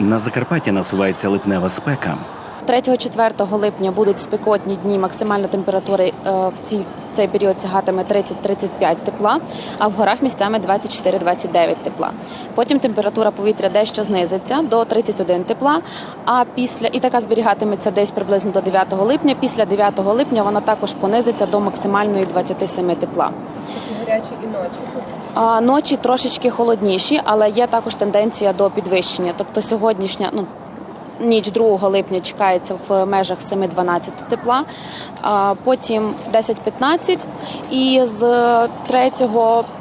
На Закарпатті насувається липнева спека. 3-4 липня будуть спекотні дні. Максимальна температура е, в ці цей період сягатиме 30-35 тепла, а в горах місцями 24-29 тепла. Потім температура повітря дещо знизиться до 31 тепла. А після і така зберігатиметься десь приблизно до 9 липня. Після 9 липня вона також понизиться до максимальної 27 тепла. Гарячі і ночі. А, ночі трошечки холодніші, але є також тенденція до підвищення. Тобто сьогоднішня, ну ніч 2 липня чекається в межах 7-12 тепла, а потім 10-15. І з 3,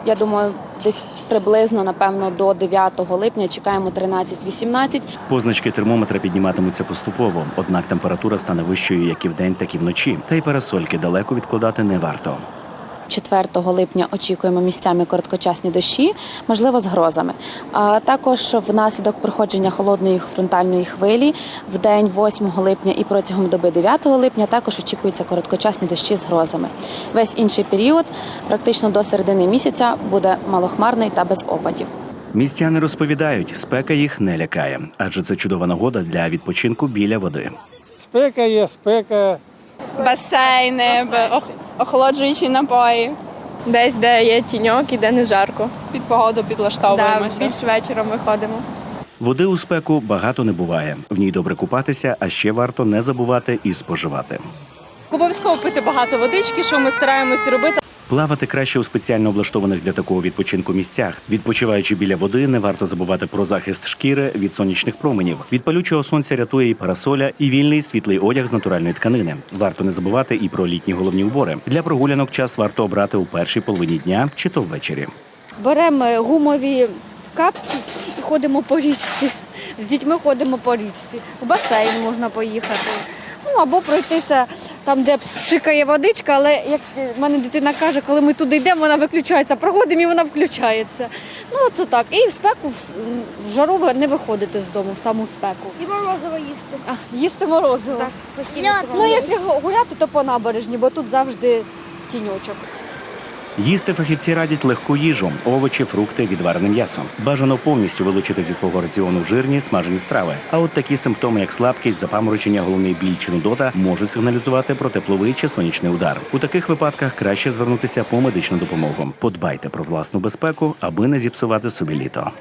я думаю, десь приблизно, напевно, до 9 липня чекаємо 13-18. Позначки термометра підніматимуться поступово, однак температура стане вищою як і вдень, так і вночі. Та й парасольки далеко відкладати не варто. 4 липня очікуємо місцями короткочасні дощі, можливо, з грозами. А також внаслідок проходження холодної фронтальної хвилі в день 8 липня і протягом доби 9 липня також очікуються короткочасні дощі з грозами. Весь інший період, практично до середини місяця, буде малохмарний та без опадів. Містяни розповідають, спека їх не лякає, адже це чудова нагода для відпочинку біля води. Спека є, спека. басейни, б- ох- охолоджуючі напої. Десь, де є тіньок і де не жарко. Під погоду Да, підлаштовуємося. більш вечором виходимо. Води у спеку багато не буває. В ній добре купатися, а ще варто не забувати і споживати. Обов'язково пити багато водички, що ми стараємось робити. Плавати краще у спеціально облаштованих для такого відпочинку місцях. Відпочиваючи біля води, не варто забувати про захист шкіри від сонячних променів. Від палючого сонця рятує і парасоля, і вільний світлий одяг з натуральної тканини. Варто не забувати і про літні головні убори. Для прогулянок час варто обрати у першій половині дня чи то ввечері. Беремо гумові капці і ходимо по річці. З дітьми ходимо по річці. В басейн можна поїхати. Ну або пройтися там, де пшикає водичка, але як в мене дитина каже, коли ми туди йдемо, вона виключається. Проходимо і вона включається. Ну це так. І в спеку в- в жару не виходити з дому в саму спеку. І морозиво їсти. А, їсти морозиво. Так, постійно. Ну, якщо гуляти, то по набережні, бо тут завжди тіньочок. Їсти фахівці радять легку їжу, овочі, фрукти, відварене м'ясо. Бажано повністю вилучити зі свого раціону жирні смажені страви. А от такі симптоми, як слабкість, запаморочення, головний біль чи нудота, можуть сигналізувати про тепловий чи сонячний удар. У таких випадках краще звернутися по медичну допомогу. Подбайте про власну безпеку, аби не зіпсувати собі літо.